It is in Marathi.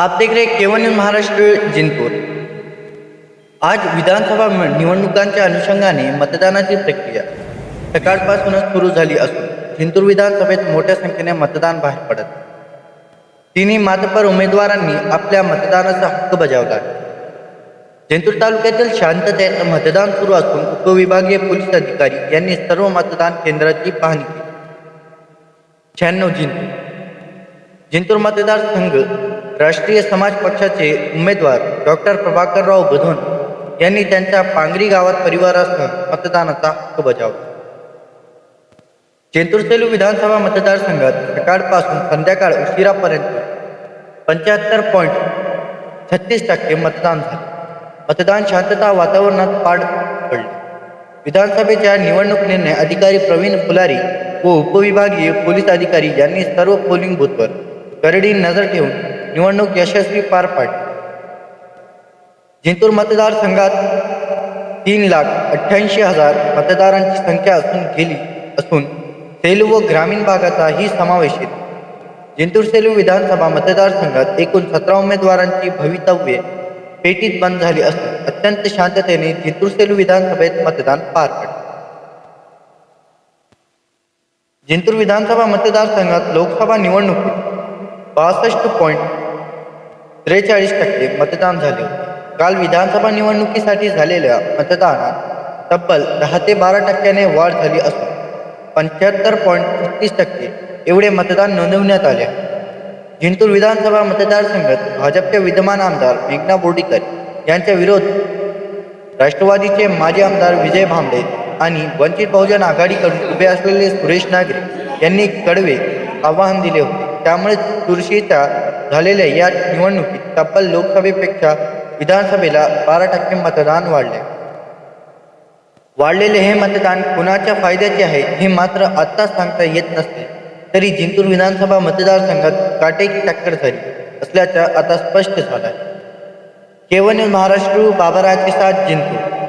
आप देख रहे केवन महाराष्ट्र जिंतूर। आज विधानसभा निवडणुकांच्या अनुषंगाने मतदानाची प्रक्रिया सकाळपासूनच सुरू झाली असून जिंतूर विधानसभेत मोठ्या संख्येने मतदान बाहेर पडत. तिन्ही मातपर उमेदवारांनी आपल्या मतदानाचा हक्क बजावला. जिंतूर तालुक्यातील शांततेत मतदान सुरू असून उपविभागीय पोलीस अधिकारी यांनी सर्व मतदान केंद्राची पाहणी केली. शहाण्णव जिंतूर. जिंतूर मतदारसंघ राष्ट्रीय समाज पक्षाचे उमेदवार डॉक्टर प्रभाकरराव बधोन यांनी त्यांच्या पांगरी गावात परिवारासह मतदानाचा हक्क बजावला. जिंतूर सेलू विधानसभा मतदारसंघात सकाळपासून संध्याकाळ उशिरापर्यंत पंच्याहत्तर पॉईंट छत्तीस टक्के मतदान झाले. मतदान शांतता वातावरणात पाड पडले. विधानसभेच्या निवडणूक निर्णय अधिकारी प्रवीण फुलारी व उपविभागीय पोलीस अधिकारी यांनी सर्व पोलिंग बूथवर करडी नजर ठेवून निवडणूक यशस्वी पार पाडली. जिंतूर मतदारसंघात तीन लाख अठ्ठ्याऐंशी हजार मतदारांची संख्या असून गेली असून सेलू व ग्रामीण भागाचाही समावेश आहे. जिंतूर सेलू विधानसभा मतदारसंघात एकूण सतरा उमेदवारांची भवितव्ये पेटीत बंद झाली असून अत्यंत शांततेने जिंतूर सेलू विधानसभेत मतदान पार पडले. जिंतूर विधानसभा मतदारसंघात लोकसभा निवडणुकीत बासष्ट पॉईंट त्रेचाळीस टक्के मतदान झाले होते. काल विधानसभा निवडणुकीसाठी झालेल्या मतदानात तब्बल दहा ते बारा टक्क्याने वाढ झाली असून पंच्याहत्तर पॉईंट छत्तीस टक्के एवढे मतदान नोंदवण्यात आले जिंतूर विधानसभा मतदारसंघात भाजपचे विद्यमान आमदार मेघना बोर्डीकर यांच्या विरोध राष्ट्रवादीचे माजी आमदार विजय भांबडे आणि वंचित बहुजन आघाडीकडून उभे असलेले सुरेश नागरे यांनी कडवे आवाहन दिले होते. त्यामुळे चुरशीच्या झालेल्या या निवडणुकीत तब्बल लोकसभेपेक्षा विधानसभेला बारा टक्के मतदान वाढले. वाढलेले हे मतदान कुणाच्या फायद्याचे आहे हे मात्र आत्ताच सांगता येत नसते. तरी जिंतूर विधानसभा मतदारसंघात काटेकी टक्कर झाली असल्याचं आता स्पष्ट झालं आहे केवळ महाराष्ट्र बाबाराचे साथ जिंतूर.